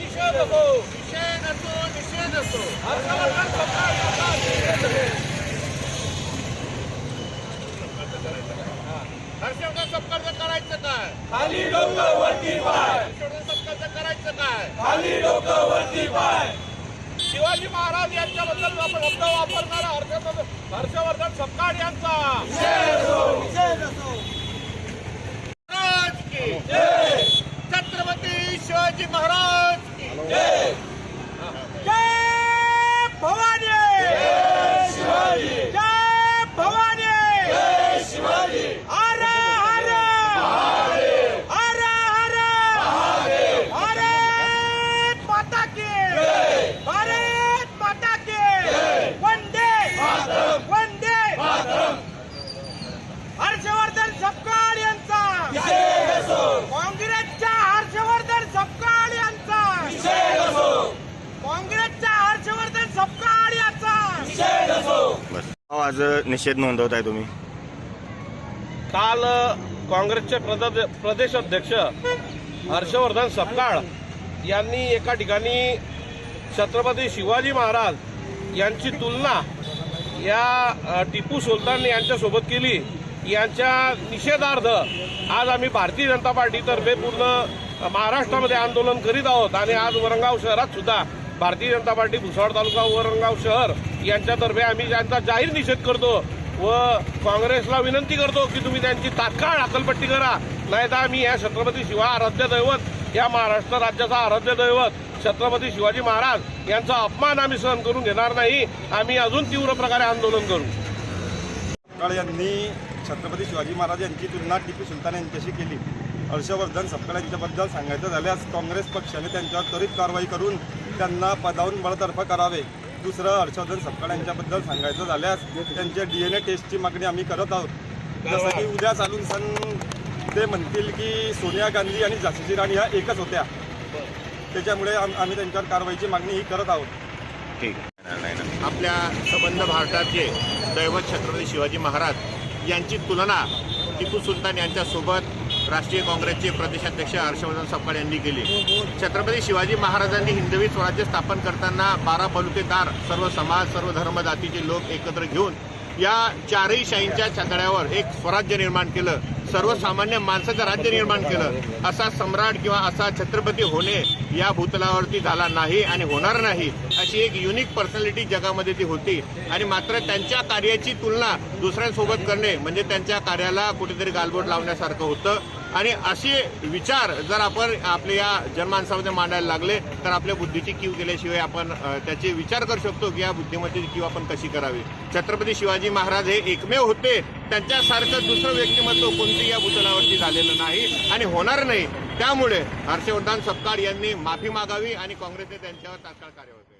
निषेध असो निषेध असो निषेध असो हर्षवर्धन यांचा निषेध. हर्षवर्धन सपकाळचं करायचं काय? खाली डोकं वरती पाय. हर्षवर्धन सपकाळचं करायचं काय? खाली डोकं वरती पाय. शिवाजी महाराज यांच्याबद्दल आपण शब्द वापरणारा हर्षवर्धन हर्षवर्धन सपकाळ यांचा महाराज की छत्रपती शिवाजी महाराज की जय भवानी शिवाजी जय भवानी शिवाजी हर हर हर हर भारत माता की भारत माता की वंदे वंदे हर्षवर्धन सपकाळ यांचा काँग्रेसच्या हर्षवर्धन सपकाळ यांचा काँग्रेसच्या हर्षवर्धन सपकाळ यांचा अहो, आज निषेध नोंदवत आहे तुम्ही. काल काँग्रेसचे प्रद- प्रदेश अध्यक्ष हर्षवर्धन सपकाळ यांनी एका ठिकाणी छत्रपती शिवाजी महाराज यांची तुलना या टिपू सुलतान यांच्यासोबत केली. यांच्या निषेधार्थ आज आम्ही भारतीय जनता पार्टीतर्फे पूर्ण महाराष्ट्रामध्ये आंदोलन करीत आहोत आणि आज वरंगाव शहरात सुद्धा भारतीय जनता पार्टी भुसावळ तालुका वरंगाव शहर यांच्यातर्फे आम्ही त्यांचा जाहीर निषेध करतो व काँग्रेसला विनंती करतो की तुम्ही त्यांची तात्काळ अकलपट्टी करा. नाहीतर आम्ही या छत्रपती शिवा आराध्य दैवत या महाराष्ट्र राज्याचा आराध्य दैवत छत्रपती शिवाजी महाराज यांचा अपमान आम्ही सहन करून घेणार नाही. आम्ही अजून तीव्र प्रकारे आंदोलन करू. सपकाळ यांनी छत्रपती शिवाजी महाराज यांची तुलना टिपू सुलतान यांच्याशी केली. हर्षवर्धन सपकाळ यांच्याबद्दल सांगायचं झाल्यास काँग्रेस पक्षाने त्यांच्यावर त्वरित कारवाई करून त्यांना पदावरून बळतर्फ करावे. दुसरं हर्षवर्धन सपकाळ यांच्याबद्दल सांगायचं झाल्यास त्यांच्या डी एन ए टेस्टची मागणी आम्ही करत आहोत. जसं की उद्या चालून सण ते म्हणतील की सोनिया गांधी आणि झाशीची राणी ह्या एकच होत्या. त्याच्यामुळे आम्ही त्यांच्यावर कारवाईची मागणी ही करत आहोत. ठीक. आहे नाही आपल्या संबंध भारताचे दैवत छत्रपती शिवाजी महाराज यांची तुलना टिपू सुलतान यांच्यासोबत राष्ट्रीय काँग्रेसचे प्रदेशाध्यक्ष हर्षवर्धन सपकाळ यांनी केली. छत्रपती शिवाजी महाराजांनी हिंदवी स्वराज्य स्थापन करताना बारा बलुतेदार सर्व समाज सर्व धर्म जातीचे लोक एकत्र घेऊन या चारही शाहींच्या चांदण्यावर एक स्वराज्य निर्माण केलं. सर्वसामान्य माणसाचं राज्य निर्माण केलं. असा सम्राट किंवा असा छत्रपती होणे या भूतलावरती झाला नाही आणि होणार नाही अशी एक युनिक पर्सनॅलिटी जगामध्ये ती होती. आणि मात्र त्यांच्या कार्याची तुलना दुसऱ्यांसोबत करणे म्हणजे त्यांच्या कार्याला कुठेतरी गालबोट लावण्यासारखं होतं. आणि असे विचार जर आपण आपल्या या जनमानसामध्ये मांडायला लागले तर आपल्या बुद्धीची कीव केल्याशिवाय आपण त्याचे विचार करू शकतो की या बुद्धिमत्तेची कीव आपण कशी करावी. छत्रपती शिवाजी महाराज हे एकमेव होते. त्यांच्यासारखं दुसरं व्यक्तिमत्व कोणती या भूतलावरती झालेलं नाही आणि होणार नाही. त्यामुळे हर्षवर्धन सपकाळ यांनी माफी मागावी आणि काँग्रेसने त्यांच्यावर तात्काळ कार्यवाही करावी